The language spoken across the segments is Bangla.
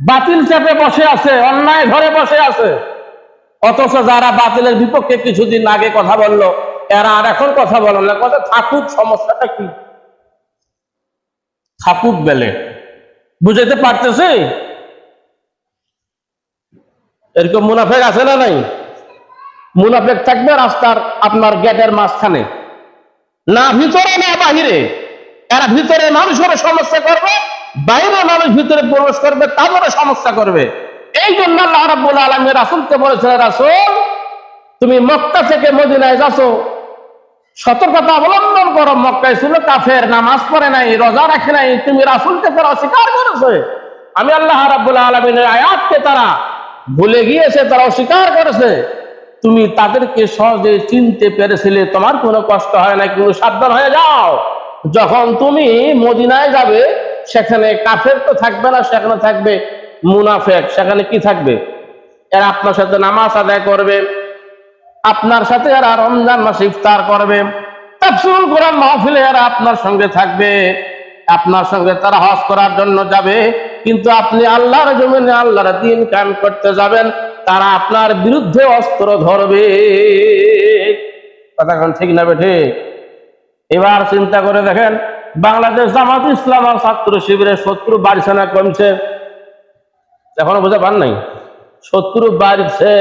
বাতিল চেপে বসে আছে, অন্যায় ঘরে বসে আছে। অথচ যারা বাতিলের বিপক্ষে কিছুদিন আগে কথা বলল, এরা আর এখন কথা বলো না। কথা থাকুক, সমস্যাটা কি? থাকুক বেলে। বুঝাইতে পারতেছে? এরকম মুনাফেক আছে না নাই? মুনাফেক থাকবে রাস্তার আপনার গেটের মাঝখানে। না ভিতরে, না বাহিরে। এরা ভিতরে মানুষের সমস্যা করবে বাইরে মানুষ ভিতরে প্রবেশ করবে, তাদেরও সমস্যা করবে। এই জন্য আল্লাহ রাব্বুল আলামিন রাসূলকে বলেছেন রাসূল, তুমি মক্কা থেকে মদিনায় যাচ্ছ। সতর্কতা অবলম্বন করো, মক্কায় ছিল কাফের, নামাজ পড়ে নাই, রোজা রাখে নাই, তুমি রাসূলকে তারা অস্বীকার করেছে। আমি আল্লাহ রাব্বুল আলামিনের আয়াতকে তারা ভুলে গিয়েছে, তারা অস্বীকার করেছে। তুমি তাদেরকে সহজে চিনতে পেরেছিলে, তোমার কোনো কষ্ট হয় না কিন্তু সাবধান হয়ে যাও। যখন তুমি মদিনায় যাবে সেখানে কাফের তো থাকবে না, সেখানে থাকবে মুনাফেক। সেখানে কি থাকবে? এরা আপনার সাথে নামাজ আদায় করবে, আপনার সাথে এরা রমজান মাসে ইফতার করবে, তাফসিরুল কোরআন মাহফিলে এরা আপনার সঙ্গে থাকবে, আপনার সঙ্গে তারা হজ করার জন্য যাবে, কিন্তু আপনি আল্লাহর জমিনে আল্লাহর দিন কান করতে যাবেন, তারা আপনার বিরুদ্ধে অস্ত্র ধরবে। কথা ঠিক না বেঠে? এবার চিন্তা করে দেখেন বাংলাদেশ জামাত ইসলাম আর ছাত্র শিবিরের শত্রু বাড়ছে না কমছে। এখনও বোঝা পান নাই? শত্রু বাড়ছে।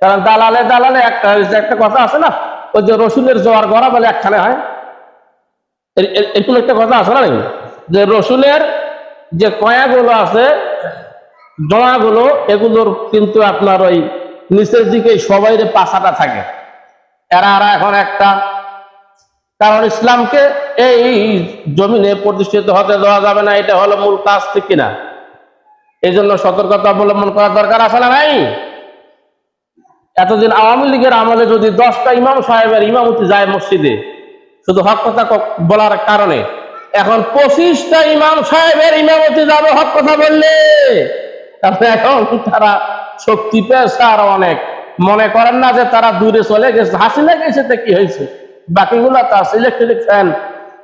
কারণ দালালে দালালে একটা একটা কথা আছে না? ওই যে রসুলের জোয়ার গড়া বলে একখানে হয়। এর- এর- এরকম একটা কথা আছে না যে রসুলের যে কয়াগুলো আছে জমাগুলো এগুলোর কিন্তু আপনার ওই নিচের দিকে সবাই পাশাটা থাকে। এরা এরা এখন একটা, কারণ ইসলামকে এই জমিনে প্রতিষ্ঠিত হতে দেওয়া যাবে না, এটা হলো মূল কাজ, ঠিক কিনা? এই জন্য সতর্কতা অবলম্বন করার দরকার আছে না নাই এতদিন আওয়ামী লীগের আমলে যদি দশটা ইমাম সাহেবের ইমামতি যায় মসজিদে, শুধু হক কথা বলার কারণে, এখন পঁচিশটা ইমাম সাহেবের ইমামতি যাবে হক কথা বললে। এখন তারা শক্তি পেয়েছে আর অনেক। মনে করেন না যে তারা দূরে চলে গেছে, হাসিনা গেছে তো কি হয়েছে? বাকিগুলো তো আছে ইলেকট্রিক ফ্যান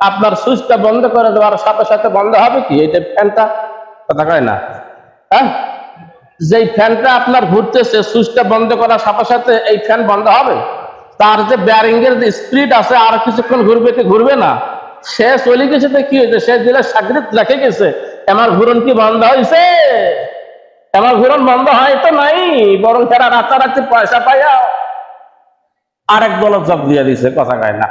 আপনার সুইচটা বন্ধ করে দেওয়ার সাথে সাথে বন্ধ হবে কি? এটা ফ্যানটা, কথা কয় না? হ্যাঁ? যেই ফ্যানটা আপনার ঘুরতেছে, সুইচটা বন্ধ করার সাথে সাথে এই ফ্যান বন্ধ হবে? তার যে ব্যারিং এর যে স্পিড আছে, আর কিছুক্ষণ ঘুরবে কি ঘুরবে না? সে চলে গেছে তো কি হয়েছে? সে দিলে সাগরিত রেখে গেছে। আমার ঘুরন কি বন্ধ হয়েছে আমার ঘুরন বন্ধ হয় তো নাই, বরং তারা রাতারাতি পয়সা পাইয়া আরেক দল জব দিয়ে দিছে, কথা কয় না।